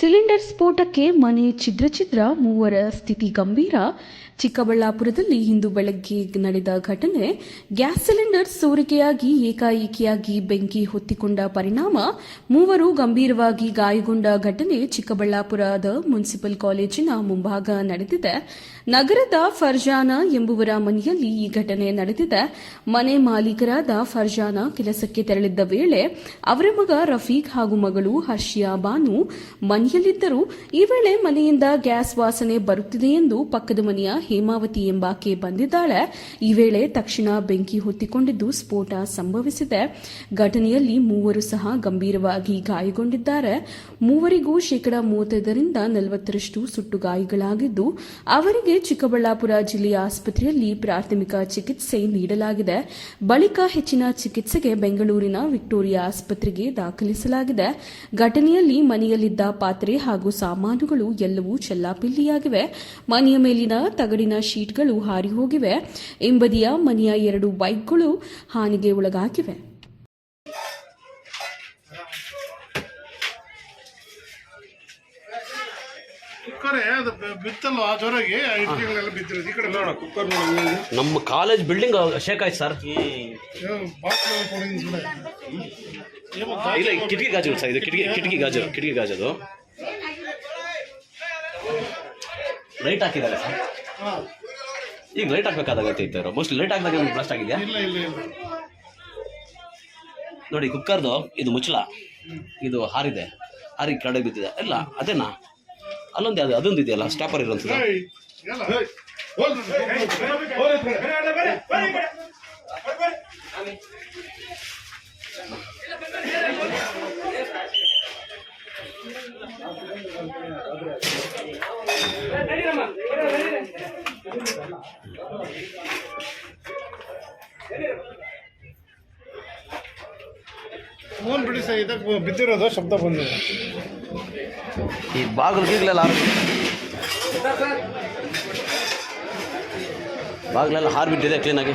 Cylinder ಸ್ಫೋಟಕ್ಕೆ ಮನೆ ಛಿದ್ರ ಛಿದ್ರ ಮೂವರ ಸ್ಥಿತಿ ಗಂಭೀರ. ಚಿಕ್ಕಬಳ್ಳಾಪುರದಲ್ಲಿ ಇಂದು ಬೆಳಗ್ಗೆ ನಡೆದ ಘಟನೆ. ಗ್ಯಾಸ್ ಸಿಲಿಂಡರ್ ಸೋರಿಕೆಯಾಗಿ ಏಕಾಏಕಿಯಾಗಿ ಬೆಂಕಿ ಹೊತ್ತಿಕೊಂಡ ಪರಿಣಾಮ. ಮೂವರು ಗಂಭೀರವಾಗಿ ಗಾಯಗೊಂಡ ಘಟನೆ ಚಿಕ್ಕಬಳ್ಳಾಪುರದ ಮುನ್ಸಿಪಲ್ ಕಾಲೇಜಿನ ಮುಂಭಾಗ ನಡೆದಿದೆ. ನಗರದ ಫರ್ಜಾನ ಎಂಬುವರ ಮನೆಯಲ್ಲಿ ಈ ಘಟನೆ ನಡೆದಿದೆ. ಮನೆ ಮಾಲೀಕರಾದ ಫರ್ಜಾನ ಕೆಲಸಕ್ಕೆ ತೆರಳಿದ್ದ ವೇಳೆ ಅವರ ಮಗ ರಫೀಕ್ ಹಾಗೂ ಮಗಳು ಹರ್ಷಿಯಾ ಬಾನು ಮನೆಯಲ್ಲಿದ್ದರು ಈ ವೇಳೆ ಮನೆಯಿಂದ ಗ್ಯಾಸ್ ವಾಸನೆ ಬರುತ್ತಿದೆ ಎಂದು ಪಕ್ಕದ ಮನೆಯ ಹೇಮಾವತಿ ಎಂಬಾಕೆ ಬಂದಿದ್ದಾಳೆ. ಈ ವೇಳೆ ತಕ್ಷಣ ಬೆಂಕಿ ಹೊತ್ತಿಕೊಂಡಿದ್ದು ಸ್ಫೋಟ ಸಂಭವಿಸಿದೆ. ಘಟನೆಯಲ್ಲಿ ಮೂವರು ಸಹ ಗಂಭೀರವಾಗಿ ಗಾಯಗೊಂಡಿದ್ದಾರೆ. ಮೂವರಿಗೂ ಶೇಕಡಾ ಮೂವತ್ತೈದರಿಂದ ನಲವತ್ತರಷ್ಟು ಸುಟ್ಟು ಗಾಯಗಳಾಗಿದ್ದು, ಅವರಿಗೆ ಚಿಕ್ಕಬಳ್ಳಾಪುರ ಜಿಲ್ಲೆಯ ಆಸ್ಪತ್ರೆಯಲ್ಲಿ ಪ್ರಾಥಮಿಕ ಚಿಕಿತ್ಸೆ ನೀಡಲಾಗಿದೆ. ಬಳಿಕ ಹೆಚ್ಚಿನ ಚಿಕಿತ್ಸೆಗೆ ಬೆಂಗಳೂರಿನ ವಿಕ್ಟೋರಿಯಾ ಆಸ್ಪತ್ರೆಗೆ ದಾಖಲಿಸಲಾಗಿದೆ. ಘಟನೆಯಲ್ಲಿ ಮನೆಯಲ್ಲಿದ್ದ ಪಾತ್ರೆ ಹಾಗೂ ಸಾಮಾನುಗಳು ಎಲ್ಲವೂ ಚೆಲ್ಲಾಪಿಲ್ಲಿಯಾಗಿವೆ. ಮನೆಯ ಮೇಲಿನ ತಗಡಿನ ಶೀಟ್ಗಳು ಹಾರಿ ಹೋಗಿವೆ ಎಂಬದಿಯ ಮನೆಯ ಎರಡು ಬೈಕ್ಗಳು ಹಾನಿಗೆ ಒಳಗಾಗಿವೆ. ನಮ್ಮ ಕಾಲೇಜ್ ಬಿಲ್ಡಿಂಗ್ ಶೇಕ್ ಆಯ್ತು ಸರ್. ಇಲ್ಲ ಕಿಟಕಿ ಗಾಜು ಸರ್ ಇದು ಕಿಟಕಿ ಕಿಟಕಿ ಗಾಜು ಕಿಟಕಿ ಗಾಜು ಅದು. ಲೈಟ್ ಹಾಕಿದ್ದಾರೆ ಸರ್ ಈಗ ಲೈಟ್ ಹಾಕ್ಬೇಕಾದಾಗತ್ತೆ ಇತ್ತು ಮೋಸ್ಟ್ಲಿ ಲೈಟ್ ಹಾಕಿದಾಗ ಬ್ಲಾಸ್ಟ್ ಆಗಿದೆಯಾ? ಇಲ್ಲ ಇಲ್ಲ ಇಲ್ಲ. ನೋಡಿ ಕುಕ್ಕರ್ದು ಇದು ಮುಚ್ಚಳ. ಇದು ಹಾರಿದೆ. ಹಾರಿ ಕಡೆ ಬಿದ್ದಿದೆ. ಇಲ್ಲ ಅದೇನಾ? ಅಲ್ಲೊಂದು ಅದು ಅದೊಂದು ಇದೆಯಲ್ಲ ಸ್ಟಾಪರ್ ಇರೋಂಥದ್ದು ಫೋನ್ ಬಿಡಿ ಸರ್ ಇದಕ್ಕೆ ಬಿದ್ದಿರೋದು ಶಬ್ದ ಬಂದಿದೆ. ಈ ಬಾಗಿಲು ಗೀಗಲೆಲ್ಲ ಹಾರಿ ಬಾಗಿಲೆಲ್ಲ ಕ್ಲೀನ್ ಕ್ಲೀನಾಗಿ